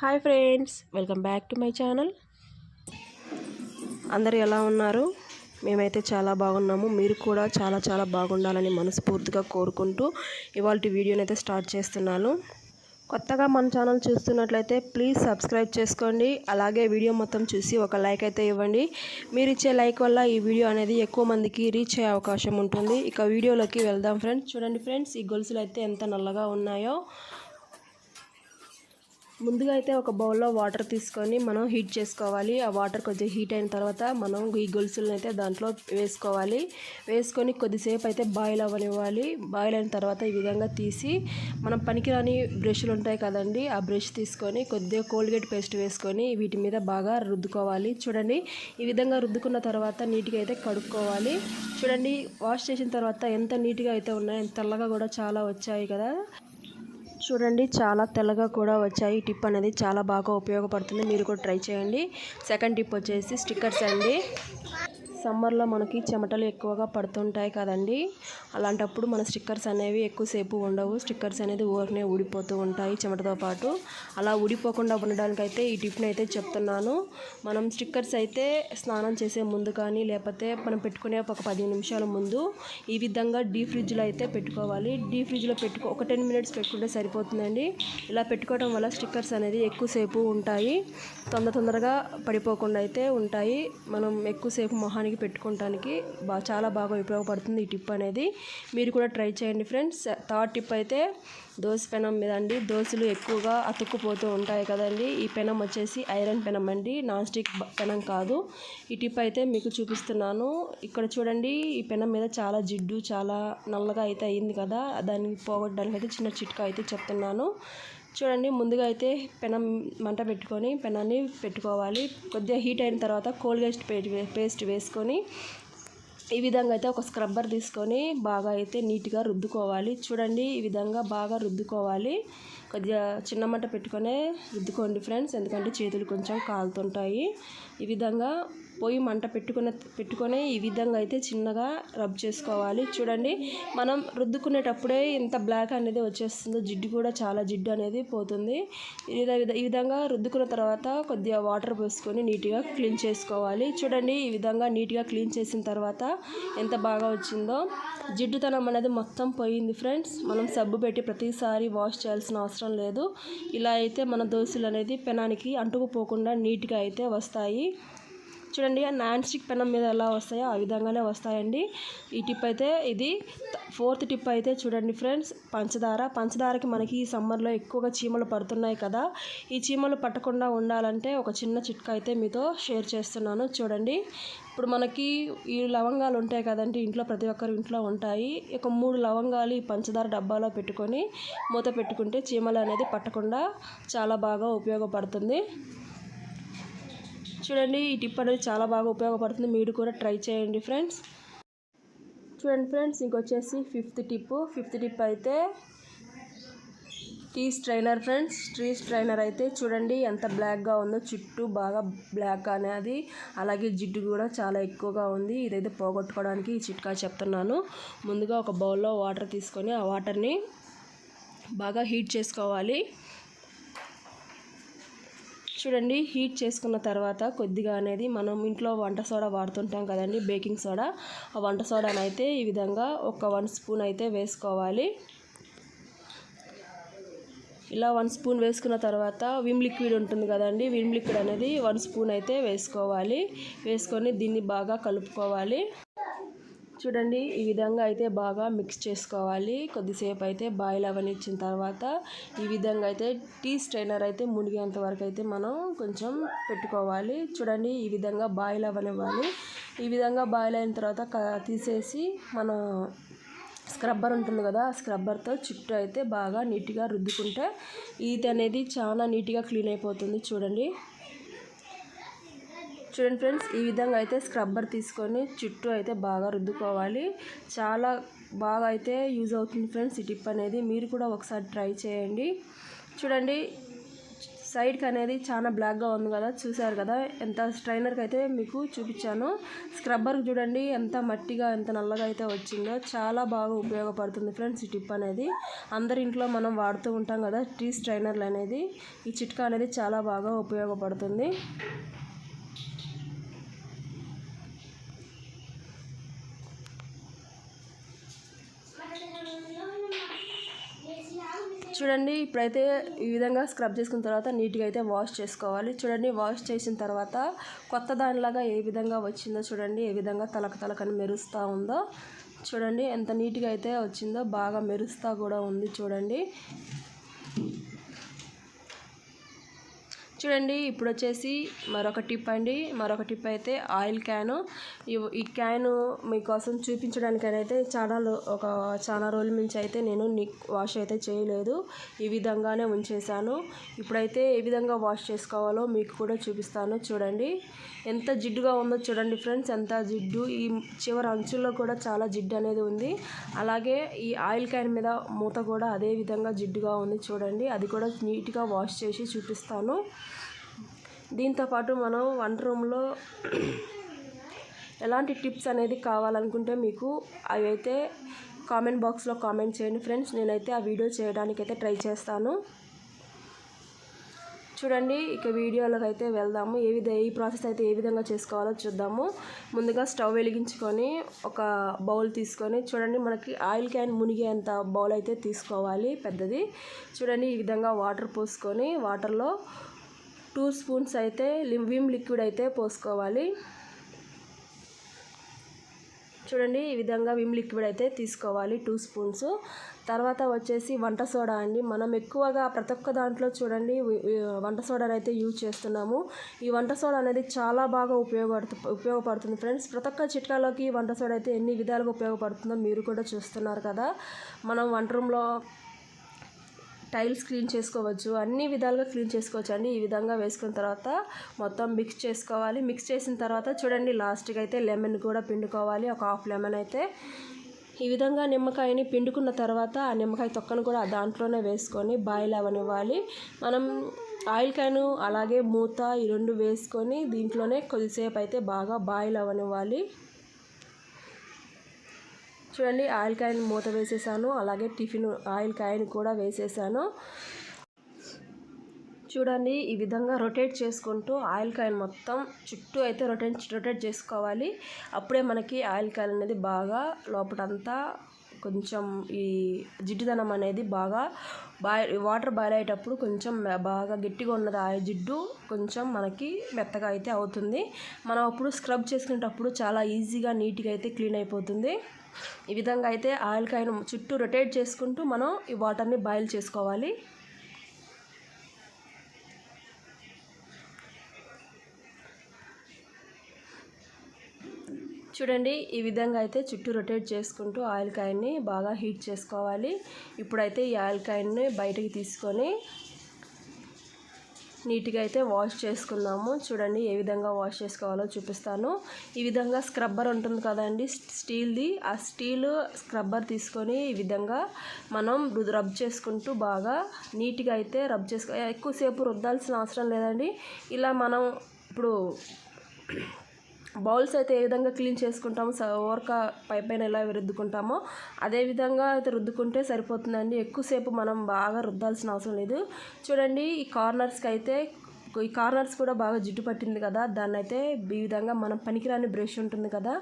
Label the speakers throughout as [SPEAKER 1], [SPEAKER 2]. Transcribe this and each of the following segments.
[SPEAKER 1] Hi friends welcome back to my channel. అందరు ఎలా ఉన్నారు? మేమైతే చాలా బాగున్నాము. మీరు కూడా చాలా చాలా బాగుండాలని మనస్ఫూర్తిగా కోరుకుంటూ ఇవాళ వీడియోని అయితే స్టార్ట్ చేస్తున్నాను. కొత్తగా మన ఛానల్ చూస్తున్నట్లయితే ప్లీజ్ సబ్స్క్రైబ్ చేసుకోండి. అలాగే వీడియో మొత్తం చూసి ఒక లైక్ అయితే ఇవ్వండి. మీరు ఇచ్చే లైక్ వల్ల ఈ వీడియో అనేది ఎక్కువ మందికి రీచ్ అయ్యే అవకాశం ఉంటుంది. ఇక వీడియోలోకి వెళ్దాం ఫ్రెండ్స్. చూడండి ఫ్రెండ్స్ ఈ గొలుసులు అయితే ఎంత నల్లగా ఉన్నాయో. ముందుగా అయితే ఒక బౌల్లో వాటర్ తీసుకొని మనం హీట్ చేసుకోవాలి. ఆ వాటర్ కొంచెం హీట్ అయిన తర్వాత మనం ఈ గొలుసులను అయితే దాంట్లో వేసుకోవాలి. వేసుకొని కొద్దిసేపు అయితే బాయిల్ అవ్వనివ్వాలి. బాయిల్ అయిన తర్వాత ఈ విధంగా తీసి మనం పనికిరాని బ్రష్లు ఉంటాయి కదండి ఆ బ్రష్ తీసుకొని కొద్దిగా కోల్గేట్ పేస్ట్ వేసుకొని వీటి మీద బాగా రుద్దుకోవాలి. చూడండి ఈ విధంగా రుద్దుకున్న తర్వాత నీట్గా అయితే కడుక్కోవాలి. చూడండి వాష్ చేసిన తర్వాత ఎంత నీట్గా అయితే ఉన్నాయో తెల్లగా కూడా చాలా వచ్చాయి కదా. చూడండి చాలా తెల్లగా కూడా వచ్చాయి. ఈ టిప్ అనేది చాలా బాగా ఉపయోగపడుతుంది. మీరు కూడా ట్రై చేయండి. సెకండ్ టిప్ వచ్చేసి స్టిక్కర్స్ అండి. సమ్మర్లో మనకి చెమటలు ఎక్కువగా పడుతుంటాయి కదండి. అలాంటప్పుడు మన స్టిక్కర్స్ అనేవి ఎక్కువసేపు ఉండవు. స్టిక్కర్స్ అనేది ఊరినే ఊడిపోతూ ఉంటాయి చెమటతో పాటు. అలా ఊడిపోకుండా ఉండడానికైతే ఈ టిప్ని అయితే చెప్తున్నాను. మనం స్టిక్కర్స్ అయితే స్నానం చేసే ముందు కానీ లేకపోతే మనం పెట్టుకునే ఒక పది నిమిషాల ముందు ఈ విధంగా డీ ఫ్రిడ్జ్లో అయితే పెట్టుకోవాలి. డీ ఫ్రిడ్జ్లో పెట్టుకో ఒక టెన్ మినిట్స్ పెట్టుకుంటే సరిపోతుందండి. ఇలా పెట్టుకోవడం వల్ల స్టిక్కర్స్ అనేది ఎక్కువసేపు ఉంటాయి. తొందర తొందరగా పడిపోకుండా అయితే ఉంటాయి. మనం ఎక్కువసేపు మొహానికి పెట్టుకోవటానికి బా చాలా బాగా ఉపయోగపడుతుంది ఈ టిప్ అనేది. మీరు కూడా ట్రై చేయండి ఫ్రెండ్స్. థర్డ్ టిప్ అయితే దోశ పెనం మీద అండి. దోశలు ఎక్కువగా అతుక్కుపోతూ ఉంటాయి కదండి. ఈ పెనం వచ్చేసి ఐరన్ పెనం అండి. నాన్ స్టిక్ పెనం కాదు. ఈ టిప్ అయితే మీకు చూపిస్తున్నాను. ఇక్కడ చూడండి ఈ పెనం మీద చాలా జిడ్డు చాలా నల్లగా అయితే అయింది కదా. దాన్ని పోగొట్టడానికి అయితే చిన్న చిట్కా అయితే చెప్తున్నాను. చూడండి ముందుగా అయితే పెనం మంట పెట్టుకొని పెనాన్ని పెట్టుకోవాలి. కొద్దిగా హీట్ అయిన తర్వాత కోల్గేట్ పేస్ట్ వేసుకొని ఈ విధంగా అయితే ఒక స్క్రబ్బర్ తీసుకొని బాగా అయితే నీట్గా రుద్దుకోవాలి. చూడండి ఈ విధంగా బాగా రుద్దుకోవాలి. కొద్దిగా చిన్న మంట పెట్టుకొనే రుద్దుకోండి ఫ్రెండ్స్ ఎందుకంటే చేతులు కొంచెం కాలుతుంటాయి. ఈ విధంగా పొయ్యి మంట పెట్టుకున్న పెట్టుకొని ఈ విధంగా అయితే చిన్నగా రబ్ చేసుకోవాలి. చూడండి మనం రుద్దుకునేటప్పుడే ఇంత బ్లాక్ అనేది వచ్చేస్తుందో. జిడ్డు కూడా చాలా జిడ్డు అనేది పోతుంది. ఈ ఈ విధంగా రుద్దుకున్న తర్వాత కొద్దిగా వాటర్ పోసుకొని నీట్గా క్లీన్ చేసుకోవాలి. చూడండి ఈ విధంగా నీట్గా క్లీన్ చేసిన తర్వాత ఎంత బాగా వచ్చిందో. జిడ్డుతనం అనేది మొత్తం పోయింది ఫ్రెండ్స్ మనం సబ్బు పెట్టి ప్రతిసారి వాష్ చేయాల్సిన అవసరం లేదు. ఇలా అయితే మన దోశలు అనేది పెనానికి అంటుకుపోకుండా నీట్గా అయితే వస్తాయి. చూడండి నాన్ స్టిక్ పెనం మీద ఎలా వస్తాయో ఆ విధంగానే వస్తాయండి. ఈ టిప్ అయితే ఇది. ఫోర్త్ టిప్ అయితే చూడండి ఫ్రెండ్స్ పంచదార. పంచదారకి మనకి ఈ సమ్మర్లో ఎక్కువగా చీమలు పడుతున్నాయి కదా. ఈ చీమలు పట్టకుండా ఉండాలంటే ఒక చిన్న చిట్కా అయితే మీతో షేర్ చేస్తున్నాను. చూడండి ఇప్పుడు మనకి ఈ లవంగాలు ఉంటాయి కదండి ఇంట్లో ప్రతి ఒక్కరి ఇంట్లో ఉంటాయి. ఒక మూడు లవంగాలు ఈ పంచదార డబ్బాలో పెట్టుకొని మూత పెట్టుకుంటే చీమలు అనేది పట్టకుండా చాలా బాగా ఉపయోగపడుతుంది. చూడండి ఈ టిప్ అనేది చాలా బాగా ఉపయోగపడుతుంది. మీరు కూడా ట్రై చేయండి ఫ్రెండ్స్. చూడండి ఫ్రెండ్స్ ఇంకొచ్చేసి ఫిఫ్త్ టిప్. ఫిఫ్త్ టిప్ అయితే tea strainer friends. Tea strainer అయితే చూడండి ఎంత బ్లాక్గా ఉందో. చుట్టూ బాగా బ్లాక్ అనేది. అలాగే జిడ్డు కూడా చాలా ఎక్కువగా ఉంది. ఇదైతే పోగొట్టుకోవడానికి ఈ చిట్కా చెప్తున్నాను. ముందుగా ఒక బౌల్లో వాటర్ తీసుకొని ఆ వాటర్ని బాగా హీట్ చేసుకోవాలి. చూడండి హీట్ చేసుకున్న తర్వాత కొద్దిగా అనేది మనం ఇంట్లో వంట సోడా వాడుతుంటాం కదండి బేకింగ్ సోడా ఆ వంట సోడాని అయితే ఈ విధంగా ఒక వన్ స్పూన్ అయితే వేసుకోవాలి. ఇలా వన్ స్పూన్ వేసుకున్న తర్వాత విమ్ లిక్విడ్ ఉంటుంది కదండి విమ్ లిక్విడ్ అనేది వన్ స్పూన్ అయితే వేసుకోవాలి. వేసుకొని దీన్ని బాగా కలుపుకోవాలి. చూడండి ఈ విధంగా అయితే బాగా మిక్స్ చేసుకోవాలి. కొద్దిసేపు అయితే బాయిల్ అవనిచ్చిన తర్వాత ఈ విధంగా అయితే టీ స్ట్రైనర్ అయితే మునిగేంత వరకు అయితే మనం కొంచెం పెట్టుకోవాలి. చూడండి ఈ విధంగా బాయిల్ అవనివ్వాలి. ఈ విధంగా బాయిల్ అయిన తర్వాత తీసేసి మన స్క్రబ్బర్ ఉంటుంది కదా ఆ స్క్రబ్బర్తో చుట్టూ అయితే బాగా నీట్గా రుద్దుకుంటే ఈత అనేది చాలా నీట్గా క్లీన్ అయిపోతుంది. చూడండి. చూడండి ఫ్రెండ్స్ ఈ విధంగా అయితే స్క్రబ్బర్ తీసుకొని చుట్టూ అయితే బాగా రుద్దుకోవాలి. చాలా బాగా అయితే యూజ్ అవుతుంది ఫ్రెండ్స్ ఈ టిప్ అనేది. మీరు కూడా ఒకసారి ట్రై చేయండి. చూడండి సైడ్కి అనేది చాలా బ్లాక్గా ఉంది కదా చూసారు కదా? ఎంత స్ట్రైనర్కి అయితే మీకు చూపించాను. స్క్రబ్బర్కి చూడండి ఎంత మట్టిగా ఎంత నల్లగా అయితే వచ్చిందో చాలా బాగా ఉపయోగపడుతుంది ఫ్రెండ్స్ ఈ టిప్ అనేది. అందరి ఇంట్లో మనం వాడుతూ ఉంటాం కదా టీ స్ట్రైనర్లు అనేది. ఈ చిట్కా అనేది చాలా బాగా ఉపయోగపడుతుంది. చూడండి ఇప్పుడైతే ఈ విధంగా స్క్రబ్ చేసుకున్న తర్వాత నీట్గా అయితే వాష్ చేసుకోవాలి. చూడండి వాష్ చేసిన తర్వాత కొత్త దానిలాగా ఏ విధంగా వచ్చిందో చూడండి ఏ విధంగా తలక తలకని మెరుస్తూ ఉందో చూడండి ఎంత నీట్గా అయితే వచ్చిందో బాగా మెరుస్తూ కూడా ఉంది చూడండి. చూడండి ఇప్పుడు వచ్చేసి మరొక టిప్ అండి. మరొక టిప్ అయితే ఆయిల్ క్యాను. ఈ- క్యాను మీకోసం చూపించడానికైతే చాలా ఒక చాలా రోజుల నుంచి అయితే నేను వాష్ అయితే చేయలేదు. ఈ విధంగానే ఉంచేసాను ఇప్పుడైతే ఏ విధంగా వాష్ చేసుకోవాలో మీకు కూడా చూపిస్తాను. చూడండి. ఎంత జిడ్డుగా ఉందో చూడండి ఫ్రెండ్స్ ఎంత జిడ్డు. ఈ చివరి అంచుల్లో కూడా చాలా జిడ్డు అనేది ఉంది. అలాగే ఈ ఆయిల్ క్యాన్ మీద మూత కూడా అదే విధంగా జిడ్డుగా ఉంది చూడండి. అది కూడా నీట్గా వాష్ చేసి చూపిస్తాను. దీంతోపాటు మనం వంట రూమ్లో ఎలాంటి టిప్స్ అనేది కావాలనుకుంటే మీకు అవి అయితే కామెంట్ బాక్స్లో కామెంట్ చేయండి ఫ్రెండ్స్. నేనైతే ఆ వీడియో చేయడానికైతే ట్రై చేస్తాను. చూడండి ఇక వీడియోలోకి అయితే వెళ్దాము. ఏ విధ ఈ ప్రాసెస్ అయితే ఏ విధంగా చేసుకోవాలో చూద్దాము. ముందుగా స్టవ్ వెలిగించుకొని ఒక బౌల్ తీసుకొని చూడండి మనకి ఆయిల్ క్యాన్ మునిగేంత బౌల్ అయితే తీసుకోవాలి పెద్దది. చూడండి ఈ విధంగా వాటర్ పోసుకొని వాటర్లో టూ స్పూన్స్ అయితే లిమ్ విమ్ లిక్విడ్ అయితే పోసుకోవాలి. చూడండి ఈ విధంగా విమ్ లిక్విడ్ అయితే తీసుకోవాలి టూ స్పూన్స్ తర్వాత వచ్చేసి వంట సోడా అండి. మనం ఎక్కువగా ప్రతి ఒక్క దాంట్లో చూడండి వంట సోడాని అయితే యూజ్ చేస్తున్నాము. ఈ వంట సోడా అనేది చాలా బాగా ఉపయోగపడుతు ఉపయోగపడుతుంది ఫ్రెండ్స్. ప్రతి ఒక్క చిట్కాలోకి వంట సోడా అయితే ఎన్ని విధాలుగా ఉపయోగపడుతుందో మీరు కూడా చూస్తున్నారు కదా. మనం వంట రూమ్లో టైల్స్ క్లీన్ చేసుకోవచ్చు అన్ని విధాలుగా క్లీన్ చేసుకోవచ్చు అండి. ఈ విధంగా వేసుకున్న తర్వాత మొత్తం మిక్స్ చేసుకోవాలి. మిక్స్ చేసిన తర్వాత చూడండి లాస్ట్కి అయితే లెమన్ కూడా పిండుకోవాలి. ఒక హాఫ్ లెమన్ అయితే. ఈ విధంగా నిమ్మకాయని పిండుకున్న తర్వాత ఆ నిమ్మకాయ తొక్కను కూడా దాంట్లోనే వేసుకొని బాయిల్ అవనివ్వాలి. మనం ఆయిల్ క్యాను అలాగే మూత ఈ రెండు వేసుకొని దీంట్లోనే కొద్దిసేపు అయితే బాగా బాయిల్ అవనివ్వాలి. చూడండి ఆయిల్ కాయని మూత వేసేసాను. అలాగే టిఫిన్ ఆయిల్ కాయని కూడా వేసేసాను. చూడండి ఈ విధంగా రొటేట్ చేసుకుంటూ ఆయిల్ కాయని మొత్తం చుట్టూ అయితే రొటేట్ రొటేట్ చేసుకోవాలి. అప్పుడే మనకి ఆయిల్ కాయలు అనేది బాగా లోపలంతా కొంచెం ఈ జిడ్డుదనం అనేది బాగా బాయ్ వాటర్ బాయిల్ అయ్యేటప్పుడు కొంచెం బాగా గట్టిగా ఉన్నది ఆ జిడ్డు కొంచెం మనకి మెత్తగా అయితే అవుతుంది. మనం అప్పుడు స్క్రబ్ చేసుకునేటప్పుడు చాలా ఈజీగా నీట్గా అయితే క్లీన్ అయిపోతుంది. ఈ విధంగా అయితే ఆయిల్ కాయను చుట్టూ రొటేట్ చేసుకుంటూ మనం ఈ వాటర్ని బాయిల్ చేసుకోవాలి. చూడండి ఈ విధంగా అయితే చుట్టూ రొటేట్ చేసుకుంటూ ఆయిల్ బాగా హీట్ చేసుకోవాలి. ఇప్పుడైతే ఈ ఆయిల్ కాయన్ని బయటకి తీసుకొని నీట్గా అయితే వాష్ చేసుకుందాము. చూడండి ఏ విధంగా వాష్ చేసుకోవాలో చూపిస్తాను. ఈ విధంగా స్క్రబ్బర్ ఉంటుంది కదండి స్టీల్ది ఆ స్టీల్ స్క్రబ్బర్ తీసుకొని ఈ విధంగా మనం రబ్ చేసుకుంటూ బాగా నీట్గా అయితే రబ్ చేసుకో ఎక్కువసేపు రుద్దాల్సిన అవసరం లేదండి. ఇలా మనం ఇప్పుడు బౌల్స్ అయితే ఏ విధంగా క్లీన్ చేసుకుంటామో స- ఓరక పై పైన ఎలా రుద్దుకుంటామో అదే విధంగా అయితే రుద్దుకుంటే సరిపోతుందండి. ఎక్కువసేపు మనం బాగా రుద్దాల్సిన అవసరం లేదు. చూడండి ఈ కార్నర్స్కి అయితే ఈ కార్నర్స్ కూడా బాగా జిడ్డు పట్టింది కదా దాన్ని అయితే ఈ విధంగా మనం పనికిరాని బ్రష్ ఉంటుంది కదా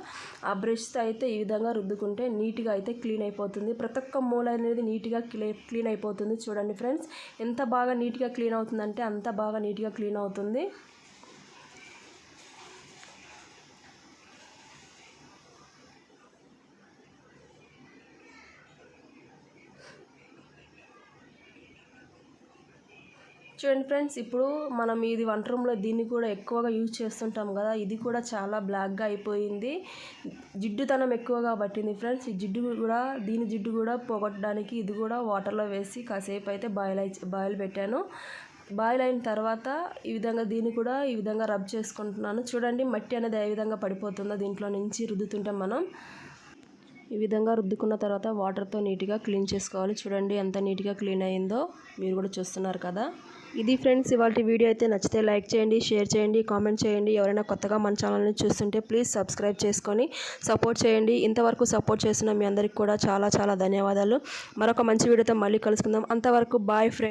[SPEAKER 1] ఆ బ్రష్తో అయితే ఈ విధంగా రుద్దుకుంటే నీట్గా అయితే క్లీన్ అయిపోతుంది. ప్రతి ఒక్క మూల అనేది నీట్గా క్లీ క్లీన్ అయిపోతుంది. చూడండి ఫ్రెండ్స్ ఎంత బాగా నీట్గా క్లీన్ అవుతుందంటే అంత బాగా నీట్గా క్లీన్ అవుతుంది. చూడండి ఫ్రెండ్స్ ఇప్పుడు మనం ఇది వంట రూమ్లో దీన్ని కూడా ఎక్కువగా యూజ్ చేస్తుంటాం కదా ఇది కూడా చాలా బ్లాక్గా అయిపోయింది. జిడ్డుతనం ఎక్కువగా పట్టింది ఫ్రెండ్స్ ఈ జిడ్డు కూడా దీని జిడ్డు కూడా పోగొట్టడానికి ఇది కూడా వాటర్లో వేసి కాసేపు అయితే బాయిల్ అయి బాయిల్ పెట్టాను. బాయిల్ అయిన తర్వాత ఈ విధంగా దీన్ని కూడా ఈ విధంగా రబ్ చేసుకుంటున్నాను. చూడండి మట్టి అనేది ఏ విధంగా పడిపోతుందో దీంట్లో నుంచి రుద్దుతుంటే మనం. ఈ విధంగా రుద్దుకున్న తర్వాత వాటర్తో నీట్గా క్లీన్ చేసుకోవాలి. చూడండి ఎంత నీట్గా క్లీన్ అయిందో మీరు కూడా చూస్తున్నారు కదా. ఇది ఫ్రెండ్స్ ఇవాళ వీడియో అయితే నచ్చితే లైక్ చేయండి షేర్ చేయండి కామెంట్ చేయండి. ఎవరైనా కొత్తగా మన ఛానల్ని చూస్తుంటే ప్లీజ్ సబ్స్క్రైబ్ చేసుకొని సపోర్ట్ చేయండి. ఇంతవరకు సపోర్ట్ చేసిన మీ అందరికి కూడా చాలా చాలా ధన్యవాదాలు. మరొక మంచి వీడియోతో మళ్ళీ కలుసుకుందాం. అంతవరకు బాయ్ ఫ్రెండ్